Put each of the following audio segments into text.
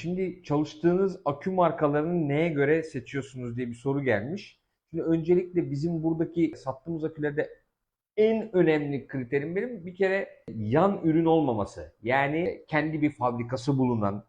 Şimdi çalıştığınız akü markalarını neye göre seçiyorsunuz diye bir soru gelmiş. Şimdi öncelikle bizim buradaki sattığımız akülerde en önemli kriterim benim bir kere yan ürün olmaması. Yani kendi bir fabrikası bulunan,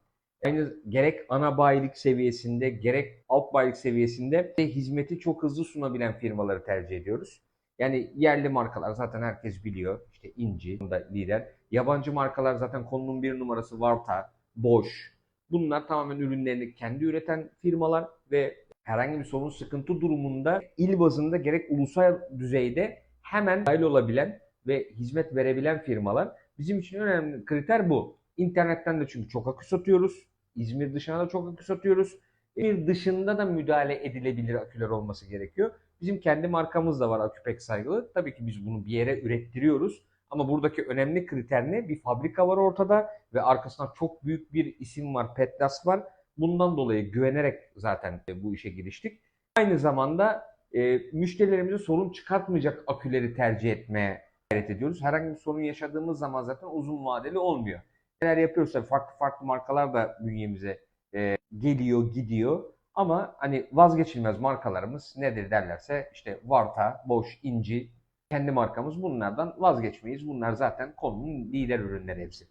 aynı gerek ana bayilik seviyesinde gerek alt bayilik seviyesinde de hizmeti çok hızlı sunabilen firmaları tercih ediyoruz. Yani yerli markalar zaten herkes biliyor. İşte İnci, da lider. Yabancı markalar zaten konunun bir numarası Varta, Bosch. Bunlar tamamen ürünlerini kendi üreten firmalar ve herhangi bir sorun sıkıntı durumunda il bazında gerek ulusal düzeyde hemen dahil olabilen ve hizmet verebilen firmalar. Bizim için önemli kriter bu. İnternetten de çünkü çok akü satıyoruz. İzmir dışına da çok akü satıyoruz. İzmir dışında da müdahale edilebilir aküler olması gerekiyor. Bizim kendi markamız da var Aküpek saygılı. Tabii ki biz bunu bir yere ürettiriyoruz. Ama buradaki önemli kriter ne? Bir fabrika var ortada ve arkasında çok büyük bir isim var, Petlas var. Bundan dolayı güvenerek zaten e, bu işe giriştik. Aynı zamanda e, müşterilerimize sorun çıkartmayacak aküleri tercih etmeye gayret ediyoruz. Herhangi bir sorun yaşadığımız zaman zaten uzun vadeli olmuyor. Neler yapıyoruz tabii farklı farklı markalar da bünyemize e, geliyor, gidiyor. Ama hani vazgeçilmez markalarımız nedir derlerse işte Varta, Bosch, Inci kendi markamız bunlardan vazgeçmeyiz. Bunlar zaten konunun lider ürünleri hepsi.